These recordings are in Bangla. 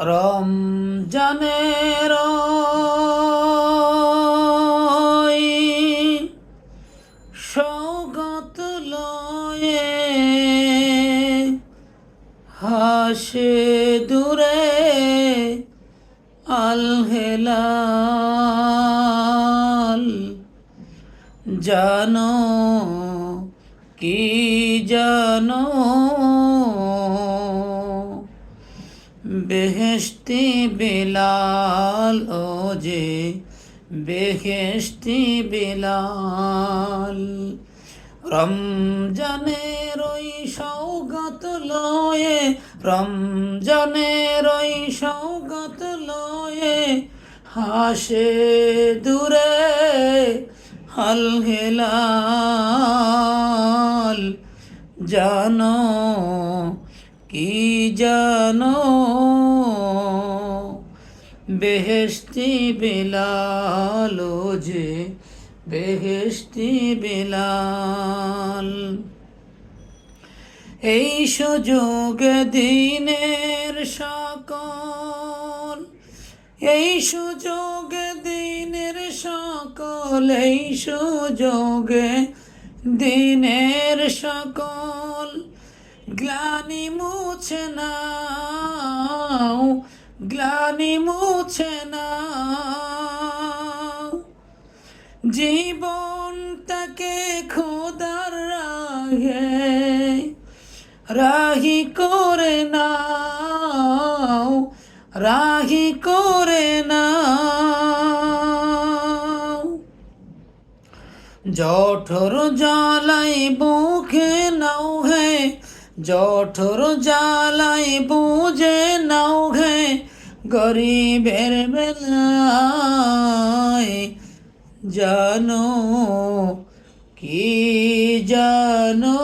রমজানের সৌগত লয়ে হাসে দূরে আল হেলাল জানো কি জানো বেহেশতি বিলাল, ও যে বেহেশতি বিলাল। রমজানের ওই সৌগত লয়ে, রমজানের ওই সৌগত লয়ে, হাসে দূরে হাল হেলাল। জানো কি জানো বেহেশতি বিলাল যে বেহেশতি বিলাল। এই সুযোগ দিনের সকল, এই সুযোগ দিনের সকল, এই সুযোগ দিনের সকল। গ্লানি মুছে নাও গ্লানি মুছে নাও। জীবনটাকে খোদার রাগে রাহি করে নাও, রাহি করে নাও। জঠর জ্বালাই বুকে নাও হে, জঠর জ্বালাই বুঝে নাও হে গরিবের বেলায় জানো কি জানো?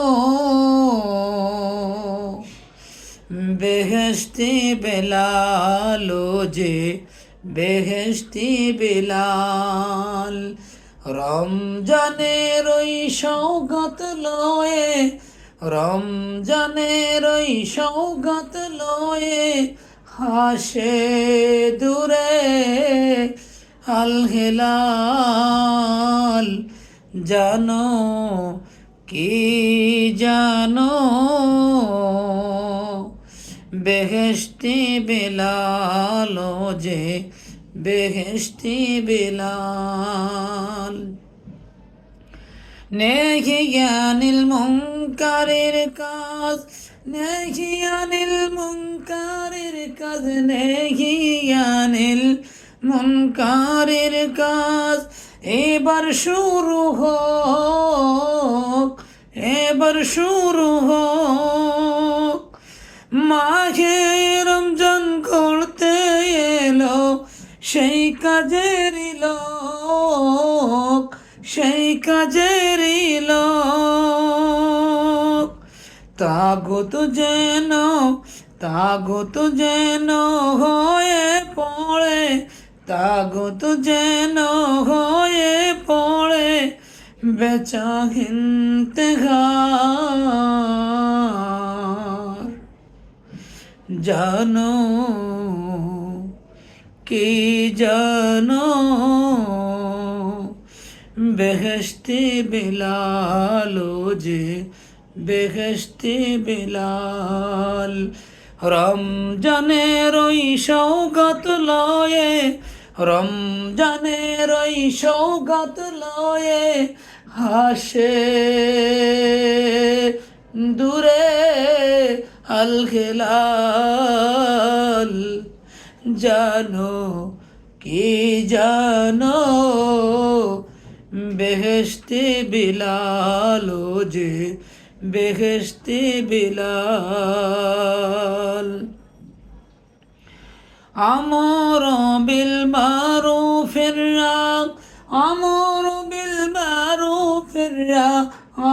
বেহেশতি বেলালো যে বেহেশতি বেলাল, রমজানের ওই সৌগত লয়ে, রমজানের ওই সৌগত লয়ে হাসে দূরে আল জানো কি জানো? বেহেশতি বিলাল যে বেহেশতি বিলাল। নেহি জ্ঞানিল মুঙ্কারের কাজ নেহি আনিল মুঙ্কারের কাজ নেহি জ্ঞানিল মুনকারের কাজ এবার শুরু হোক এবার শুরু হোক মাঘে রমজান করতে এলো সেই কাজেরই লোক সেই কাজেরই তাগত যেন তাগত যেন হয়ে পড়ে তাগত যেন হয়ে পড়ে বেচা হিন্তেহার জানো কি জানো, বেহেশতি বিলালো যে বেহেশতি বিলাল, রমজানের ওই সৌগত লয়ে, রমজানের ওই সৌগত লয়ে হাসে। দূরে আল খেলাল জানো কি জানো? বেহেশতি বিলাল যে বেহেশতি বিলাল। আমর বিল মারুফের রাগ, আমর বিল মারুফের রাগ,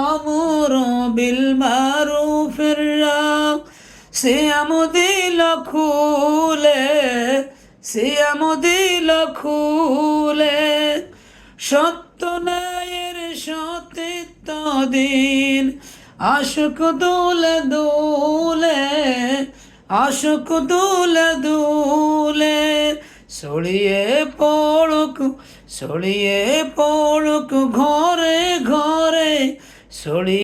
আমর বিল মারুফের রাগ। সে আমদিল খুলে সে আমদিল খুলে, সত্য ন্যায়ের সতীত্ব দিন। আশুক দুলে দুলে আশুক দুলে দুলে সড়িয়ে পড়ুক সড়িয়ে পড়ুক ঘরে ঘরে ছড়িয়ে